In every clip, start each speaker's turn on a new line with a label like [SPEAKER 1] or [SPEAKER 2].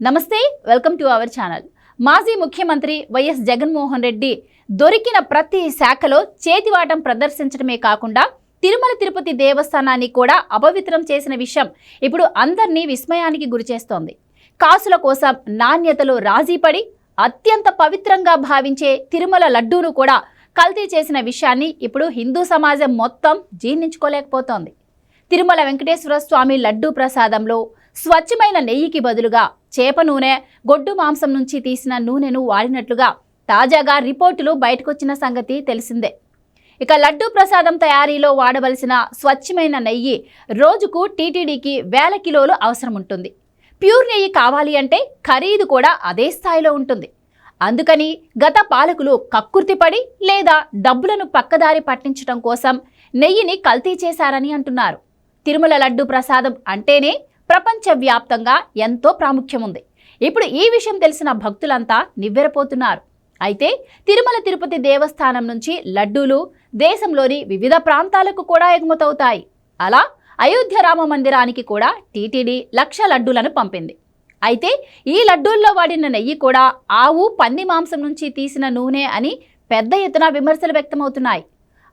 [SPEAKER 1] నమస్తే welcome to our channel. మాజీ ముఖ్యమంత్రి వైఎస్ జగన్మోహన్ రెడ్డి దొరికిన ప్రతి శాఖలో చేతివాటం ప్రదర్శించడమే కాకుండా తిరుమల తిరుపతి దేవస్థానాన్ని కూడా అపవిత్రం చేసిన విషయం ఇప్పుడు అందరినీ విస్మయానికి గురిచేస్తోంది కాసుల కోసం నాణ్యతలో రాజీపడి అత్యంత పవిత్రంగా భావించే తిరుమల లడ్డూను కూడా కల్తీ చేసిన విషయాన్ని ఇప్పుడు హిందూ సమాజం మొత్తం జీర్ణించుకోలేకపోతోంది. తిరుమల వెంకటేశ్వర స్వామి లడ్డూ ప్రసాదంలో స్వచ్ఛమైన నెయ్యికి బదులుగా చేప నూనె గొడ్డు మాంసం నుంచి తీసిన నూనెను వాడినట్లుగా తాజాగా రిపోర్టులు బయటకొచ్చిన సంగతి తెలిసిందే. ఇక లడ్డూ ప్రసాదం తయారీలో వాడవలసిన స్వచ్ఛమైన నెయ్యి రోజుకు టీటీడీకి వేల కిలోలు అవసరం ఉంటుంది ప్యూర్ నెయ్యి కావాలి అంటే ఖరీదు కూడా అదే స్థాయిలో ఉంటుంది. అందుకని గత పాలకులు కక్కుర్తిపడి లేదా డబ్బులను పక్కదారి పట్టించడం కోసం నెయ్యిని కల్తీ చేశారని అంటున్నారు. తిరుమల లడ్డు ప్రసాదం అంటేనే ప్రపంచవ్యాప్తంగా ఎంతో ప్రాముఖ్యం ఉంది ఇప్పుడు ఈ విషయం తెలిసిన భక్తులంతా నివ్వెరపోతున్నారు. అయితే తిరుమల తిరుపతి దేవస్థానం నుంచి లడ్డూలు దేశంలోని వివిధ ప్రాంతాలకు కూడా ఎగుమతవుతాయి. అలా అయోధ్య రామ మందిరానికి కూడా టీటీడీ లక్ష లడ్డూలను పంపింది. అయితే ఈ లడ్డూల్లో వాడిన నెయ్యి కూడా ఆవు పంది మాంసం నుంచి తీసిన నూనె అని పెద్ద ఎత్తున విమర్శలు వ్యక్తమవుతున్నాయి.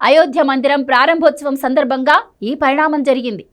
[SPEAKER 1] అయోధ్య మందిరం ప్రారంభోత్సవం సందర్భంగా ఈ పరిణామం జరిగింది.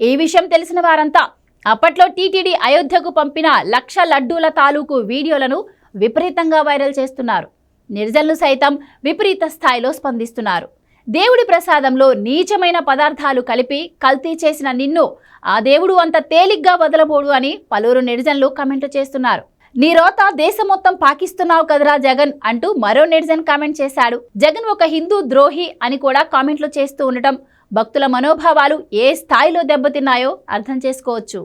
[SPEAKER 1] ఈ విషయం తెలిసిన వారంతా అప్పట్లో టీటీడీ అయోధ్యకు పంపిన లక్ష లడ్డూల తాలూకు వీడియోలను విపరీతంగా వైరల్ చేస్తున్నారు. నిర్జన్లు సైతం విపరీత స్థాయిలో స్పందిస్తున్నారు. దేవుడి ప్రసాదంలో నీచమైన పదార్థాలు కలిపి కల్తీ చేసిన నిన్ను ఆ దేవుడు అంత తేలిగ్గా వదలబోడు అని పలువురు నిర్జన్లు కామెంట్లు చేస్తున్నారు. నీ రోత దేశం మొత్తం పాకిస్తున్నావు కదరా జగన్ అంటూ మరో నిర్జన్ కామెంట్ చేశాడు. జగన్ ఒక హిందూ ద్రోహి అని కూడా కామెంట్లు చేస్తూ ఉండటం భక్తుల మనోభావాలు ఏ స్థాయిలో దెబ్బతిన్నాయో అర్థం చేసుకోవచ్చు.